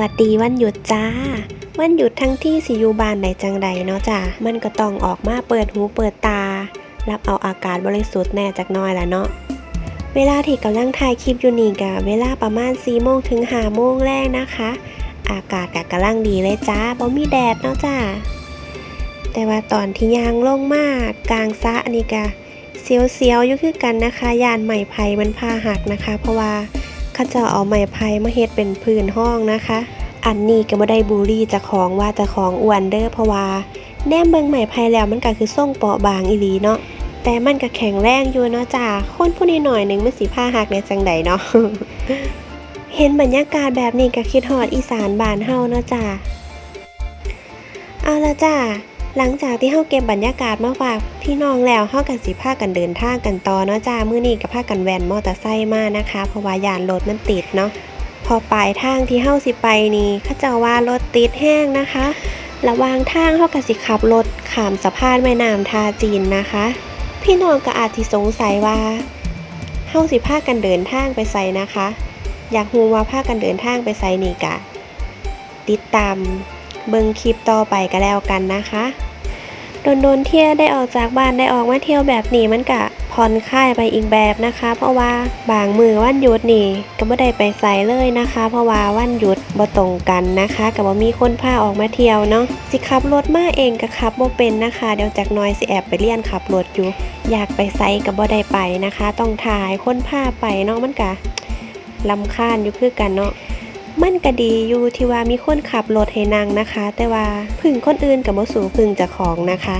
วัสดีวันหยุดจ้า วันหยุดทั้งที่สิอยู่บ้านใดจังใดเนาะจ้ามันก็ต้องออกมาเปิดหูเปิดตา รับเอาอากาศบริสุทธิ์แน่จากน้อยละเนาะเวลาที่กำลังถ่ายคลิปอยู่นี่กะเวลาประมาณ4โมงถึง5โมงแรกนะคะ อากาศกะกำลังดีเลยจ้าบ่มีแดดเนาะจ้าแต่ว่าตอนที่ยางลงมากกลางสระนี่กะเสียวๆอยู่คือกันนะคะยานไม้ไผ่มันพาหักนะคะ เพราะว่า ขาเจะเอาไม้ไผ่มาเฮ็ดเป็นพื้นห้องนะคะ อันนี้ก็บ่ได้บูลลี่จะของว่าจะของอ้วนเด้อเพราะว่าแนมเบิ่งไม้ไผ่แล้วมันก็คือส่งเปาะบางอีหลีเนาะแต่มันก็แข็งแรงอยู่เนาะจ้าคนผู้นี้หน่อยหนึ่งมันสิผ้าหักในจังใดเนาะเห็นบรรยากาศแบบนี้ก็คิดฮอดอีสานบ้านเฮาเนาะจ้าเอาละจ้า หลังจากที่เฮาเก็บบรรยากาศมาฝากพี่น้องแล้วเฮากันสิพากันเดินทางกันต่อเนาะจ้ามื้อนี้ก็พากันแวนมอเตอร์ไซค์มานะคะ เพราะว่ายานรถมันติดเนาะพอปลายทางที่เฮาสิไปนี่เขาเจะว่ารถติดแห้งนะคะ ระวางทางเฮาก็สิขับรถข้ามสะพานแม่น้ำทาจีนนะคะ พี่น้องก็อาจที่สงสัยว่าเฮาสิพากันเดินทางไปไสนะคะ อยากรู้ว่าพากันเดินทางไปไสนี่กะติดตาม เบิ่งคลิปต่อไปก็แล้วกันนะคะโดนโดนเที่ยวได้ออกจากบ้านได้ออกมาเที่ยวแบบนี้มันกะผ่อนคลายไปอีกแบบนะคะ เพราะว่าบางมือวันหยุดนี่ก็ไม่ได้ไปไสเลยนะคะ เพราะว่าวันหยุดบ่ตรงกันนะคะกับว่ามีคนพาออกมาเที่ยวเนาะสิขับรถมาเองก็ขับบ่เป็นนะคะ เดี๋ยวจากน้อยสิแอบไปเรียนขับรถอยู่ อยากไปไซกับบ่ได้ไปนะคะ ต้องถ่ายคนพาไปเนาะมันกะลำคาญอยู่คือกันเนาะ มันก็ดีอยู่ที่ว่ามีคนขับรถให้นั่งนะคะ แต่ว่าพึ่งคนอื่นกับบ่สูพึ่งจ้าของนะคะ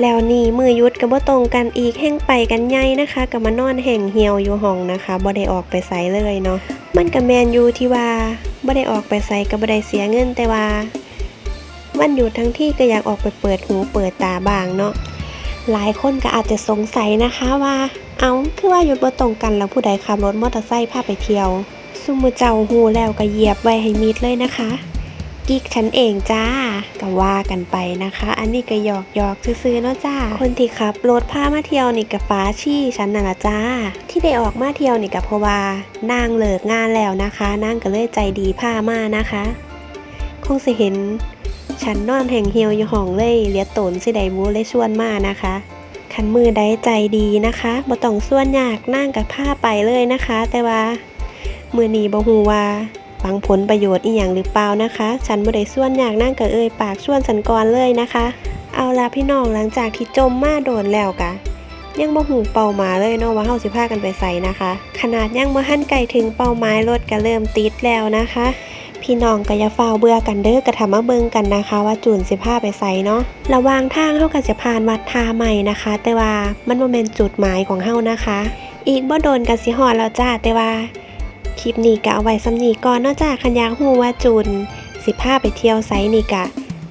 แล้วนี่มือยุดกับบ่ตรงกันอีกแห่งไปกันใหญ่นะคะก็มานอนแห่งเหี่ยวอยู่ห้องนะคะบ่ได้ออกไปไสเลยเนาะมันก็แมนอยู่ที่ว่าบ่ได้ออกไปไสก็บ่ได้เสียเงินแต่ว่า วันหยุดทั้งที่ก็อยากออกไปเปิดหูเปิดตาบ้างเนาะหลายคนก็อาจจะสงสัยนะคะว่า เอาคือว่าหยุดบ่ตรงกันแล้วผู้ใดขับรถมอเตอร์ไซค์พาไปเที่ยว ซุมือเจ้าหูแล้วก็เหยียบไว้ให้มิดเลยนะคะ กิ๊กฉันเองจ้าก็ว่ากันไปนะคะ อันนี้ก็หยอกหยอกซื้อๆเนาะจ้า คนที่ขับรถพามาเที่ยวนี่กับฟ้าชี่ฉันน่ะละจ้า ที่ได้ออกมาเที่ยวนี่กับเพราะว่านางเลิกงานแล้วนะคะ นางก็เลยใจดีพามานะคะ คงสิเห็นฉันนอนแห่งเหี่ยวอยู่ห้องเลยเลียตนสิไดบูเลยชวนมานะคะขันมือได้ใจดีนะคะบ่ต้องส่วนยากนั่งกับผ้าไปเลยนะคะ แต่ว่า มือนีบ่ฮู้ว่าฟังผลประโยชน์อีหยังหรือเปล่านะคะ ฉันบ่ได้ส่วนอยากนั่งกับเอ่ยปากส่วนสันกรเลยนะคะ เอาละพี่น้องหลังจากที่จมมาโดนแล้วกะยังบ่หูเป้ามาเลยเนาะว่าเฮาสิพากันไปใส่นะคะ ขนาดยังบ่ทันไกลถึงเป้าหมายรถก็เริ่มติดแล้วนะคะ พี่น้องก็อย่าฟ้าเบื่อกันเด้อกระทำมาเบิ่งกันนะคะ ว่าจูนสิพาไปใส่เนาะระหว่างทางเฮาก็จะผ่านวัดทาใหม่นะคะ แต่ว่ามันบ่แม่นจุดหมายของเฮานะคะ อีกบ่โดนกันสิฮอดแล้วจ้าแต่ว่า คลิปนี้กะเอาไว้สำนีก่อนนอกจากคันยากฮู้ว่าจูนสิพาไปเที่ยวไซนี่กะ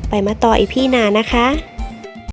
ไปมาต่ออีพี่นานะคะ